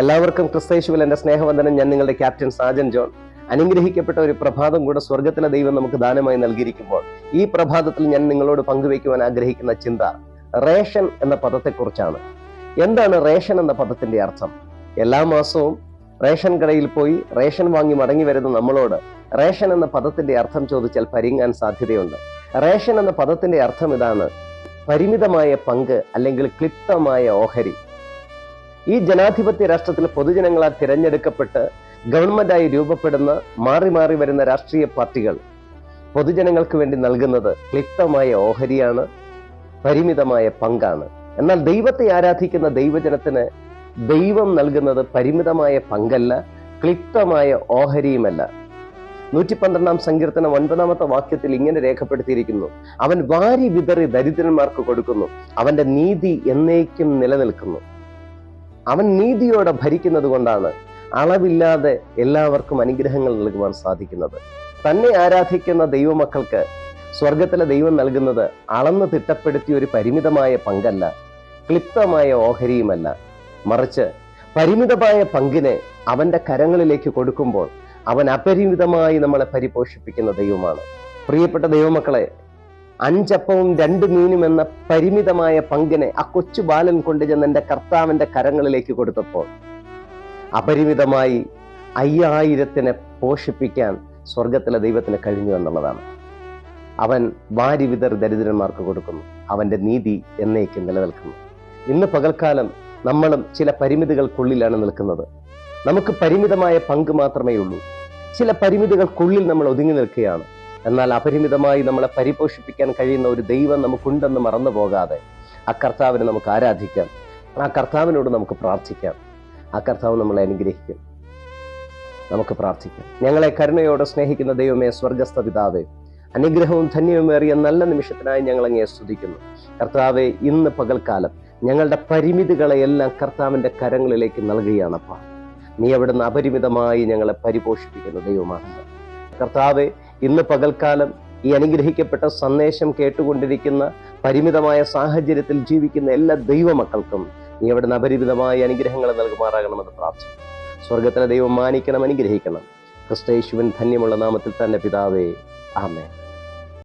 എല്ലാവർക്കും ക്രിസ്തേശുവിൽ എന്റെ സ്നേഹവന്ദനം. ഞാൻ നിങ്ങളുടെ ക്യാപ്റ്റൻ സാജൻ ജോൺ. അനുഗ്രഹിക്കപ്പെട്ട ഒരു പ്രഭാതം കൂടെ സ്വർഗത്തിലെ ദൈവം നമുക്ക് ദാനമായി നൽകിയിരിക്കുമ്പോൾ ഈ പ്രഭാതത്തിൽ ഞാൻ നിങ്ങളോട് പങ്കുവയ്ക്കുവാൻ ആഗ്രഹിക്കുന്ന ചിന്ത റേഷൻ എന്ന പദത്തെക്കുറിച്ചാണ്. എന്താണ് റേഷൻ എന്ന പദത്തിന്റെ അർത്ഥം? എല്ലാ മാസവും റേഷൻ കടയിൽ പോയി റേഷൻ വാങ്ങി മടങ്ങി വരുന്ന നമ്മളോട് റേഷൻ എന്ന പദത്തിന്റെ അർത്ഥം ചോദിച്ചാൽ പരിങ്ങാൻ സാധ്യതയുണ്ട്. റേഷൻ എന്ന പദത്തിന്റെ അർത്ഥം ഇതാണ് പരിമിതമായ പങ്ക് അല്ലെങ്കിൽ ക്ലിപ്തമായ ഓഹരി. ഈ ജനാധിപത്യ രാഷ്ട്രത്തിൽ പൊതുജനങ്ങളാൽ തിരഞ്ഞെടുക്കപ്പെട്ട് ഗവൺമെന്റായി രൂപപ്പെടുന്ന മാറി മാറി വരുന്ന രാഷ്ട്രീയ പാർട്ടികൾ പൊതുജനങ്ങൾക്ക് വേണ്ടി നൽകുന്നത് ക്ലിപ്തമായ ഓഹരിയാണ് പരിമിതമായ പങ്കാണ്. എന്നാൽ ദൈവത്തെ ആരാധിക്കുന്ന ദൈവജനത്തിന് ദൈവം നൽകുന്നത് പരിമിതമായ പങ്കല്ല ക്ലിപ്തമായ ഓഹരിയുമല്ല. നൂറ്റി പന്ത്രണ്ടാം സങ്കീർത്തനം ഒൻപതാമത്തെ വാക്യത്തിൽ ഇങ്ങനെ രേഖപ്പെടുത്തിയിരിക്കുന്നു. അവൻ വാരി വിതറി ദരിദ്രന്മാർക്ക് കൊടുക്കുന്നു. അവന്റെ നീതി എന്നേക്കും നിലനിൽക്കുന്നു. അവൻ നീതിയോടെ ഭരിക്കുന്നത് കൊണ്ടാണ് അളവില്ലാതെ എല്ലാവർക്കും അനുഗ്രഹങ്ങൾ നൽകുവാൻ സാധിക്കുന്നത്. തന്നെ ആരാധിക്കുന്ന ദൈവമക്കൾക്ക് സ്വർഗത്തിലെ ദൈവം നൽകുന്നത് അളന്ന് തിട്ടപ്പെടുത്തിയ ഒരു പരിമിതമായ പങ്കല്ല ക്ലിപ്തമായ ഓഹരിയുമല്ല. മറിച്ച് പരിമിതമായ പങ്കിനെ അവന്റെ കരങ്ങളിലേക്ക് കൊടുക്കുമ്പോൾ അവൻ അപരിമിതമായി നമ്മളെ പരിപോഷിപ്പിക്കുന്ന ദൈവമാണ്. പ്രിയപ്പെട്ട ദൈവമക്കളെ അഞ്ചപ്പവും രണ്ട് മീനും എന്ന പരിമിതമായ പങ്കിനെ ആ കൊച്ചു ബാലൻ കൊണ്ടുചെന്ന് എന്റെ കർത്താവിന്റെ കരങ്ങളിലേക്ക് കൊടുത്തപ്പോൾ അപരിമിതമായി അയ്യായിരത്തിനെ പോഷിപ്പിക്കാൻ സ്വർഗത്തിലെ ദൈവത്തിന് കഴിഞ്ഞു എന്നുള്ളതാണ്. അവൻ വാരി വിതർ ദരിദ്രന്മാർക്ക് കൊടുക്കുന്നു. അവന്റെ നീതി എന്നേക്കും നിലനിൽക്കുന്നു. ഇന്ന് പകൽക്കാലം നമ്മളും ചില പരിമിതികൾക്കുള്ളിലാണ് നിൽക്കുന്നത്. നമുക്ക് പരിമിതമായ പങ്ക് മാത്രമേ ഉള്ളൂ ചില പരിമിതികൾക്കുള്ളിൽ നമ്മൾ ഒതുങ്ങി നിൽക്കുകയാണ്. എന്നാൽ അപരിമിതമായി നമ്മളെ പരിപോഷിപ്പിക്കാൻ കഴിയുന്ന ഒരു ദൈവം നമുക്കുണ്ടെന്ന് മറന്നു പോകാതെ ആ കർത്താവിനെ നമുക്ക് ആരാധിക്കാം. ആ കർത്താവിനോട് നമുക്ക് പ്രാർത്ഥിക്കാം. ആ കർത്താവ് നമ്മളെ അനുഗ്രഹിക്കും. നമുക്ക് പ്രാർത്ഥിക്കാം. ഞങ്ങളെ കരുണയോടെ സ്നേഹിക്കുന്ന ദൈവമേ സ്വർഗസ്ഥ പിതാവേ അനുഗ്രഹവും ധന്യവുമേറിയ നല്ല നിമിഷത്തിനായി ഞങ്ങൾ അങ്ങേ സ്തുതിക്കുന്നു. കർത്താവെ ഇന്ന് പകൽക്കാലം ഞങ്ങളുടെ പരിമിതികളെ എല്ലാം കർത്താവിന്റെ കരങ്ങളിലേക്ക് നൽകുകയാണപ്പാ നീ അവിടുന്ന് അപരിമിതമായി ഞങ്ങളെ പരിപോഷിപ്പിക്കുന്ന ദൈവമാണ് കർത്താവെ ഇന്ന് പകൽക്കാലം ഈ അനുഗ്രഹിക്കപ്പെട്ട സന്ദേശം കേട്ടുകൊണ്ടിരിക്കുന്ന പരിമിതമായ സാഹചര്യത്തിൽ ജീവിക്കുന്ന എല്ലാ ദൈവമക്കൾക്കും നീ അവിടുന്ന് അപരിമിതമായ അനുഗ്രഹങ്ങൾ നൽകുമാറാകണമെന്ന് പ്രാർത്ഥിക്കുന്നു. സ്വർഗത്തിലെ ദൈവം മാനിക്കണം അനുഗ്രഹിക്കണം. ക്രിസ്തയേശുവിൻ ധന്യമുള്ള നാമത്തിൽ തന്നെ പിതാവേ ആമേ